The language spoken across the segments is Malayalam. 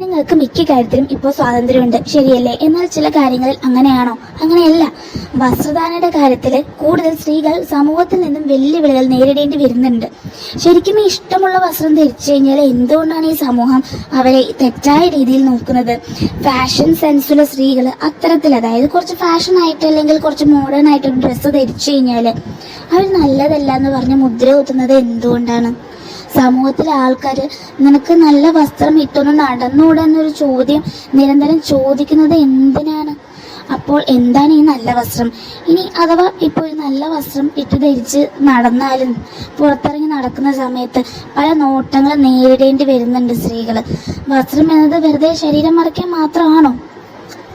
നിങ്ങൾക്ക് മിക്ക കാര്യത്തിലും ഇപ്പോൾ സ്വാതന്ത്ര്യമുണ്ട്. ശരിയല്ലേ? എന്നാൽ ചില കാര്യങ്ങളിൽ അങ്ങനെയാണോ? അങ്ങനെയല്ല. വസ്ത്രധാരണയുടെ കാര്യത്തിൽ കൂടുതൽ സ്ത്രീകൾ സമൂഹത്തിൽ നിന്നും വെല്ലുവിളികൾ നേരിടേണ്ടി വരുന്നുണ്ട്. ശരിക്കും ഇഷ്ടമുള്ള വസ്ത്രം ധരിച്ചു കഴിഞ്ഞാൽ എന്തുകൊണ്ടാണ് ഈ സമൂഹം അവരെ തെറ്റായ രീതിയിൽ നോക്കുന്നത്? ഫാഷൻ സെൻസുള്ള സ്ത്രീകൾ അത്തരത്തിൽ അതായത് കുറച്ച് ഫാഷൻ ആയിട്ട് അല്ലെങ്കിൽ കുറച്ച് മോഡേൺ ആയിട്ട് ഡ്രസ്സ് ധരിച്ചു കഴിഞ്ഞാൽ അവർ നല്ലതല്ല എന്ന് പറഞ്ഞ് മുദ്ര കുത്തുന്നത് എന്തുകൊണ്ടാണ്? സമൂഹത്തിലെ ആൾക്കാർ നിനക്ക് നല്ല വസ്ത്രം ഇട്ടൊന്ന് നടന്നുകൂടെ എന്നൊരു ചോദ്യം നിരന്തരം ചോദിക്കുന്നത് എന്തിനാണ്? അപ്പോൾ എന്താണ് ഈ നല്ല വസ്ത്രം? ഇനി അഥവാ ഇപ്പോൾ ഒരു നല്ല വസ്ത്രം ഇട്ട് ധരിച്ച് നടന്നാലും പുറത്തിറങ്ങി നടക്കുന്ന സമയത്ത് പല നോട്ടങ്ങൾ നേരിടേണ്ടി വരുന്നുണ്ട് സ്ത്രീകൾ വസ്ത്രം എന്നത് വെറുതെ ശരീരം മറയ്ക്കാൻ മാത്രമാണോ?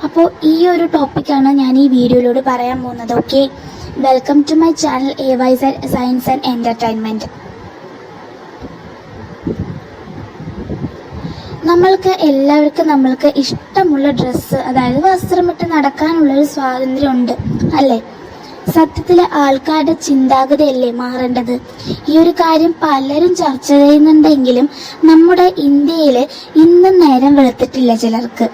അപ്പോൾ ഈ ഒരു ടോപ്പിക്കാണ് ഞാൻ ഈ വീഡിയോയിലൂടെ പറയാൻ പോകുന്നത്. Okay welcome to my channel A Y science and entertainment നമ്മൾക്ക് എല്ലാവർക്കും നമ്മൾക്ക് ഇഷ്ടമുള്ള ഡ്രസ്സ് അതായത് വസ്ത്രമിട്ട് നടക്കാനുള്ള ഒരു സ്വാതന്ത്ര്യമുണ്ട് അല്ലേ? സത്യത്തിൽ ആൾക്കാരുടെ ചിന്താഗതിയല്ലേ മാറേണ്ടത്? ഈ ഒരു കാര്യം പലരും ചർച്ച ചെയ്യുന്നുണ്ടെങ്കിലും നമ്മുടെ ഇന്ത്യയിൽ ഇന്നും നേരം വെളുത്തിട്ടില്ല ചിലർക്ക്.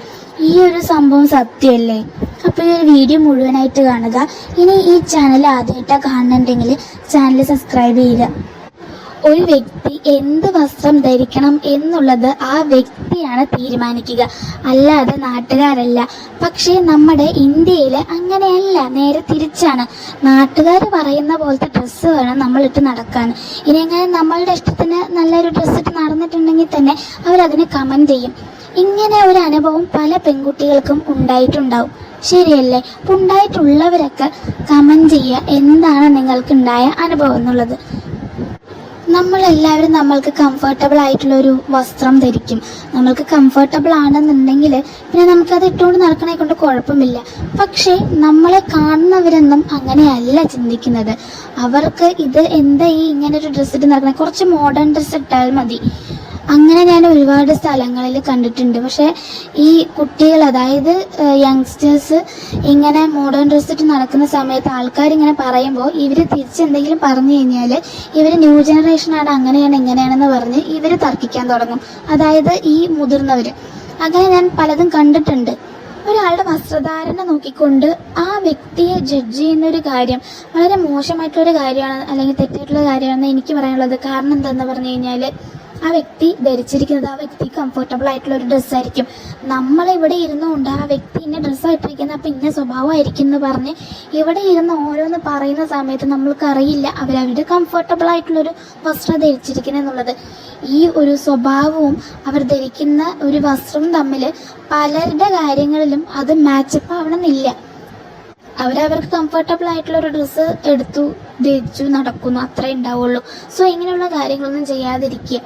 ഈ ഒരു സംഭവം സത്യമല്ലേ? അപ്പോൾ ഈ ഒരു വീഡിയോ മുഴുവനായിട്ട് കാണുക. ഇനി ഈ ചാനൽ ആദ്യമായിട്ടാണ് കാണുന്നുണ്ടെങ്കിൽ ചാനൽ സബ്സ്ക്രൈബ് ചെയ്യുക. ഒരു വ്യക്തി എന്ത് വസ്ത്രം ധരിക്കണം എന്നുള്ളത് ആ വ്യക്തിയാണ് തീരുമാനിക്കുക. അല്ലാതെ നാട്ടുകാരല്ല. പക്ഷേ നമ്മുടെ ഇന്ത്യയിൽ അങ്ങനെയല്ല. നേരെ തിരിച്ചാണ്. നാട്ടുകാർ പറയുന്ന പോലത്തെ ഡ്രസ്സ് വേണം നമ്മൾ ഇട്ട് നടക്കാൻ ഇനി അങ്ങനെ നമ്മളുടെ ഇഷ്ടത്തിന് നല്ലൊരു ഡ്രസ്സ് ഇട്ട് നടന്നിട്ടുണ്ടെങ്കിൽ തന്നെ അവരതിനെ കമന്റ് ചെയ്യും. ഇങ്ങനെ ഒരു അനുഭവം പല പെൺകുട്ടികൾക്കും ഉണ്ടായിട്ടുണ്ടാവും. ശരിയല്ലേ? ഉണ്ടായിട്ടുള്ളവരൊക്കെ കമന്റ് ചെയ്യുക. എന്താണ് നിങ്ങൾക്കുണ്ടായ അനുഭവം എന്നുള്ളത്? നമ്മളെല്ലാവരും നമ്മൾക്ക് കംഫർട്ടബിൾ ആയിട്ടുള്ള ഒരു വസ്ത്രം ധരിക്കും. നമ്മൾക്ക് കംഫർട്ടബിൾ ആണെന്നുണ്ടെങ്കിൽ പിന്നെ നമുക്കത് ഇട്ടുകൊണ്ട് നടക്കണേ കൊണ്ട് കുഴപ്പമില്ല. പക്ഷേ നമ്മളെ കാണുന്നവരൊന്നും അങ്ങനെയല്ല ചിന്തിക്കുന്നത്. അവർക്ക് ഇത് എന്താ ഈ ഇങ്ങനെ ഒരു ഡ്രസ്സ് ഇട്ട് നടക്കണേ? കുറച്ച് മോഡേൺ ഡ്രസ്സ് ഇട്ടാൽ മതി. അങ്ങനെ ഞാൻ ഒരുപാട് സ്ഥലങ്ങളിൽ കണ്ടിട്ടുണ്ട്. പക്ഷെ ഈ കുട്ടികൾ അതായത് യങ്സ്റ്റേഴ്സ് ഇങ്ങനെ മോഡേൺ ഡ്രസ് ഇട്ട് നടക്കുന്ന സമയത്ത് ആൾക്കാർ ഇങ്ങനെ പറയുമ്പോൾ ഇവർ തിരിച്ചെന്തെങ്കിലും പറഞ്ഞു കഴിഞ്ഞാൽ ഇവർ ന്യൂ ജനറേഷനാണ് അങ്ങനെയാണ് ഇങ്ങനെയാണെന്ന് പറഞ്ഞ് ഇവർ തർക്കിക്കാൻ തുടങ്ങും. അതായത് ഈ മുതിർന്നവർ അങ്ങനെ ഞാൻ പലതും കണ്ടിട്ടുണ്ട്. ഒരാളുടെ വസ്ത്രധാരണ നോക്കിക്കൊണ്ട് ആ വ്യക്തിയെ ജഡ്ജ് ചെയ്യുന്ന ഒരു കാര്യം വളരെ മോശമായിട്ടുള്ള ഒരു കാര്യമാണ് അല്ലെങ്കിൽ തെറ്റായിട്ടുള്ള കാര്യമാണെന്ന് എനിക്ക് പറയാനുള്ളത്. കാരണം എന്താണെന്ന് പറഞ്ഞു കഴിഞ്ഞാൽ ആ വ്യക്തി ധരിച്ചിരിക്കുന്നത് ആ വ്യക്തി കംഫർട്ടബിൾ ആയിട്ടുള്ള ഒരു ഡ്രസ്സായിരിക്കും നമ്മൾ ഇവിടെ ഇരുന്നുകൊണ്ട് ആ വ്യക്തി ഇന്ന ഡ്രസ്സായിട്ടിരിക്കുന്നത് അപ്പം ഇന്ന സ്വഭാവമായിരിക്കും എന്ന് പറഞ്ഞ് ഇവിടെ ഇരുന്ന് ഓരോന്ന് പറയുന്ന സമയത്ത് നമ്മൾക്ക് അറിയില്ല. അവരവരുടെ കംഫർട്ടബിൾ ആയിട്ടുള്ളൊരു വസ്ത്രം ധരിച്ചിരിക്കുന്നത് എന്നുള്ളത്. ഈ ഒരു സ്വഭാവവും അവർ ധരിക്കുന്ന ഒരു വസ്ത്രവും തമ്മിൽ പലരുടെ കാര്യങ്ങളിലും അത് മാച്ചപ്പ് ആവണമെന്നില്ല. അവരവർക്ക് കംഫർട്ടബിൾ ആയിട്ടുള്ള ഒരു ഡ്രസ്സ് എടുത്തു ധരിച്ചു നടക്കുന്നു. അത്രേ ഉണ്ടാവുള്ളൂ. സോ ഇങ്ങനെയുള്ള കാര്യങ്ങളൊന്നും ചെയ്യാതിരിക്കുക.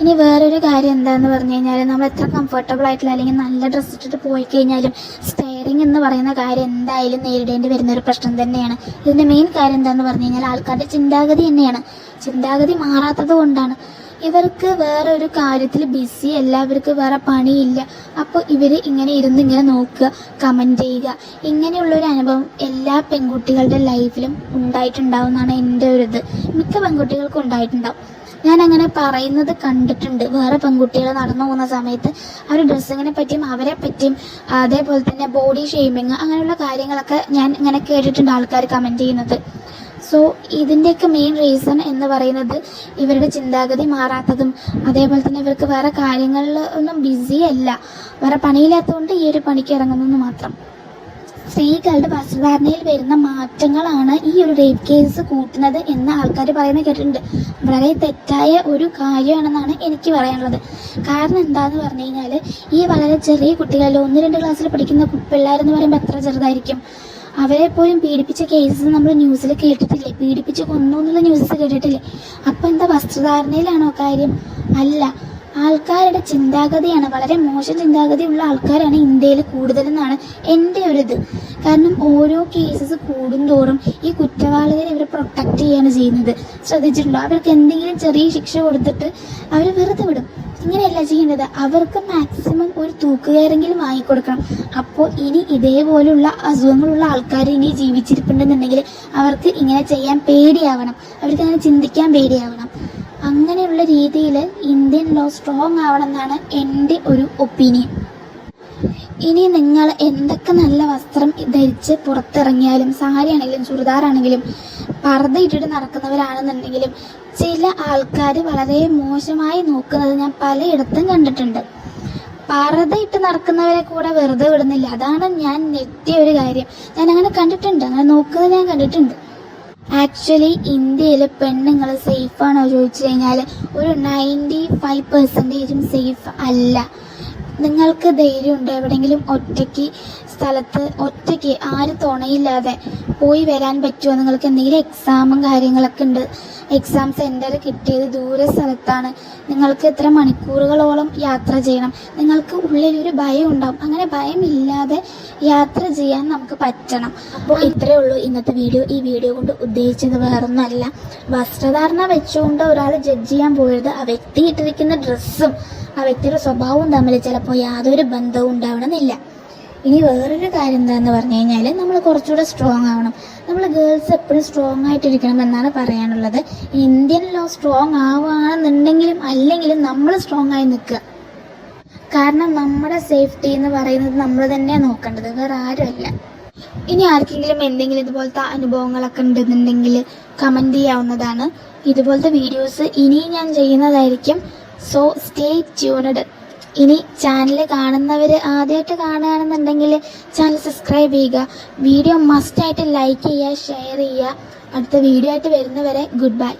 ഇനി വേറൊരു കാര്യം എന്താന്ന് പറഞ്ഞു കഴിഞ്ഞാൽ നമ്മൾ എത്ര കംഫർട്ടബിൾ ആയിട്ടുള്ള അല്ലെങ്കിൽ നല്ല ഡ്രസ്സ് ഇട്ടിട്ട് പോയി കഴിഞ്ഞാലും സ്റ്റെയറിങ് എന്ന് പറയുന്ന കാര്യം എന്തായാലും നേരിടേണ്ടി വരുന്ന ഒരു പ്രശ്നം തന്നെയാണ്. ഇതിന്റെ മെയിൻ കാര്യം എന്താന്ന് പറഞ്ഞു കഴിഞ്ഞാൽ ആൾക്കാരുടെ ചിന്താഗതി തന്നെയാണ്. ചിന്താഗതി മാറാത്തത് കൊണ്ടാണ്. ഇവർക്ക് വേറെ ഒരു കാര്യത്തിൽ ബിസി എല്ലാവർക്കും വേറെ പണിയില്ല. അപ്പോൾ ഇവർ ഇങ്ങനെ ഇരുന്ന് ഇങ്ങനെ നോക്കുക കമന്റ് ചെയ്യുക. ഇങ്ങനെയുള്ള ഒരു അനുഭവം എല്ലാ പെൺകുട്ടികളുടെ ലൈഫിലും ഉണ്ടായിട്ടുണ്ടാവും എന്നാണ് എന്റെ ഒരു ഇത്. മിക്ക പെൺകുട്ടികൾക്കും ഉണ്ടായിട്ടുണ്ടാവും. ഞാൻ അങ്ങനെ പറയുന്നത് കണ്ടിട്ടുണ്ട്. വേറെ പെൺകുട്ടികൾ നടന്നു പോകുന്ന സമയത്ത് അവർ ഡ്രസ്സിങ്ങിനെ പറ്റിയും അവരെ പറ്റിയും അതേപോലെ തന്നെ ബോഡി ഷെയ്മിങ് അങ്ങനെയുള്ള കാര്യങ്ങളൊക്കെ ഞാൻ ഇങ്ങനെ കേട്ടിട്ടുണ്ട് ആൾക്കാർ കമന്റ് ചെയ്യുന്നത്. സോ ഇതിന്റെയൊക്കെ മെയിൻ റീസൺ എന്ന് പറയുന്നത് ഇവരുടെ ചിന്താഗതി മാറാത്തതും അതേപോലെ തന്നെ ഇവർക്ക് വേറെ കാര്യങ്ങളിൽ ഒന്നും ബിസി അല്ല. വേറെ പണിയില്ലാത്തതുകൊണ്ട് ഈ ഒരു പണിക്ക് ഇറങ്ങുന്നെന്ന് മാത്രം. സ്ത്രീകളുടെ വസ്ത്രധാരണയിൽ വരുന്ന മാറ്റങ്ങളാണ് ഈ ഒരു റേപ്പ് കേസ് കൂട്ടുന്നത് എന്ന് ആൾക്കാർ പറയുന്നത് കേട്ടിട്ടുണ്ട്. വളരെ തെറ്റായ ഒരു കാര്യമാണെന്നാണ് എനിക്ക് പറയാനുള്ളത്. കാരണം എന്താന്ന് പറഞ്ഞു കഴിഞ്ഞാൽ ഈ വളരെ ചെറിയ കുട്ടികളിൽ ഒന്ന് രണ്ട് ക്ലാസ്സിൽ പഠിക്കുന്ന പിള്ളേരെന്ന് പറയുമ്പോൾ എത്ര ചെറുതായിരിക്കും? അവരെ പോലും പീഡിപ്പിച്ച കേസസ് നമ്മൾ ന്യൂസിൽ കേട്ടിട്ടില്ലേ? പീഡിപ്പിച്ച് കൊന്നു എന്നുള്ള ന്യൂസസ് കേട്ടിട്ടില്ലേ? അപ്പം എന്താ വസ്ത്രധാരണയിലാണോ കാര്യം? അല്ല. ആൾക്കാരുടെ ചിന്താഗതിയാണ്. വളരെ മോശം ചിന്താഗതിയുള്ള ആൾക്കാരാണ് ഇന്ത്യയിൽ കൂടുതലെന്നാണ് എന്റെ ഒരു കാരണം ഓരോ കേസസ് കൂടുന്തോറും ഈ കുറ്റവാളികളെ ഇവർ പ്രൊട്ടക്റ്റ് ചെയ്യാണ് ചെയ്യുന്നത്. ശ്രദ്ധിച്ചിട്ടുണ്ടോ? അവർക്ക് എന്തെങ്കിലും ചെറിയ ശിക്ഷ കൊടുത്തിട്ട് അവർ വെറുതെ വിടും. ഇങ്ങനെയല്ല ചെയ്യേണ്ടത്. അവർക്ക് മാക്സിമം ഒരു തൂക്കുകയറെങ്കിലും വാങ്ങിക്കൊടുക്കണം. അപ്പോൾ ഇനി ഇതേപോലുള്ള അസുഖങ്ങളുള്ള ആൾക്കാർ ഇനി ജീവിച്ചിരിപ്പുണ്ടെന്നുണ്ടെങ്കിൽ അവർക്ക് ഇങ്ങനെ ചെയ്യാൻ പേടിയാവണം. അവർക്ക് അങ്ങനെ ചിന്തിക്കാൻ പേടിയാവണം. അങ്ങനെയുള്ള രീതിയിൽ ഇന്ത്യൻ ലോ സ്ട്രോങ് ആവണമെന്നാണ് എന്റെ ഒരു ഒപ്പീനിയൻ ഇനി നിങ്ങൾ എന്തൊക്കെ നല്ല വസ്ത്രം ധരിച്ച് പുറത്തിറങ്ങിയാലും സാരി ആണെങ്കിലും ചുരിദാറാണെങ്കിലും പർദ്ദ ഇട്ടിട്ട് നടക്കുന്നവരാണെന്നുണ്ടെങ്കിലും ചില ആൾക്കാർ വളരെ മോശമായി നോക്കുന്നത് ഞാൻ പലയിടത്തും കണ്ടിട്ടുണ്ട്. പർദ്ദ ഇട്ട് നടക്കുന്നവരെ കൂടെ വെറുതെ വിടുന്നില്ല. അതാണ് ഞാൻ ഞെട്ടിയ ഒരു കാര്യം. ഞാൻ അങ്ങനെ കണ്ടിട്ടുണ്ട്. അങ്ങനെ നോക്കുന്നത് ഞാൻ കണ്ടിട്ടുണ്ട്. ആക്ച്വലി ഇന്ത്യയിൽ പെണ്ണുങ്ങൾ സേഫാണോ ചോദിച്ചു കഴിഞ്ഞാൽ ഒരു നയന്റി ഫൈവ് പെർസെന്റേജും സേഫ് അല്ല. നിങ്ങൾക്ക് ധൈര്യമുണ്ട് എവിടെയെങ്കിലും ഒറ്റയ്ക്ക് സ്ഥലത്ത് ഒറ്റയ്ക്ക് ആരും തുണയില്ലാതെ പോയി വരാൻ പറ്റുമോ? നിങ്ങൾക്ക് എന്തെങ്കിലും എക്സാമും കാര്യങ്ങളൊക്കെ ഉണ്ട്. എക്സാം സെന്റർ കിട്ടിയത് ദൂരെ സ്ഥലത്താണ്. നിങ്ങൾക്ക് എത്ര മണിക്കൂറുകളോളം യാത്ര ചെയ്യണം? നിങ്ങൾക്ക് ഉള്ളിലൊരു ഭയം ഉണ്ടാവും. അങ്ങനെ ഭയമില്ലാതെ യാത്ര ചെയ്യാൻ നമുക്ക് പറ്റണം. അപ്പോൾ ഇത്രയേ ഉള്ളൂ ഇന്നത്തെ വീഡിയോ. ഈ വീഡിയോ കൊണ്ട് ഉദ്ദേശിച്ചത് വേറൊന്നുമല്ല. വസ്ത്രധാരണ വെച്ചുകൊണ്ട് ഒരാൾ ജഡ്ജ് ചെയ്യാൻ പോയത് ആ വ്യക്തി ഇട്ടിരിക്കുന്ന ഡ്രസ്സും ആ വ്യക്തിയുടെ സ്വഭാവവും തമ്മിൽ ചിലപ്പോൾ യാതൊരു ബന്ധവും ഉണ്ടാവണമെന്നില്ല. ഇനി വേറൊരു കാര്യം എന്താന്ന് പറഞ്ഞു കഴിഞ്ഞാൽ നമ്മൾ കുറച്ചുകൂടെ സ്ട്രോങ് ആവണം. നമ്മൾ ഗേൾസ് എപ്പോഴും സ്ട്രോങ് ആയിട്ടിരിക്കണം എന്നാണ് പറയാനുള്ളത്. ഇന്ത്യൻ ലോ സ്ട്രോങ് ആവുകയാണെന്നുണ്ടെങ്കിലും അല്ലെങ്കിലും നമ്മൾ സ്ട്രോങ് ആയി നിൽക്കുക. കാരണം നമ്മുടെ സേഫ്റ്റി എന്ന് പറയുന്നത് നമ്മൾ തന്നെയാണ് നോക്കേണ്ടത് വേറെ ആരുമല്ല. ഇനി ആർക്കെങ്കിലും എന്തെങ്കിലും ഇതുപോലത്തെ അനുഭവങ്ങളൊക്കെ ഉണ്ടെന്നുണ്ടെങ്കിൽ കമന്റ് ചെയ്യാവുന്നതാണ്. ഇതുപോലത്തെ വീഡിയോസ് ഇനിയും ഞാൻ ചെയ്യുന്നതായിരിക്കും. സോ സ്റ്റേ ട്യൂണഡ് ഇനി ചാനൽ കാണുന്നവർ ആദ്യമായിട്ട് കാണുകയാണെന്നുണ്ടെങ്കിൽ ചാനൽ സബ്സ്ക്രൈബ് ചെയ്യുക. വീഡിയോ മസ്റ്റായിട്ട് ലൈക്ക് ചെയ്യുക ഷെയർ ചെയ്യുക. അടുത്ത വീഡിയോ ആയിട്ട് വരുന്നവരെ ഗുഡ് ബൈ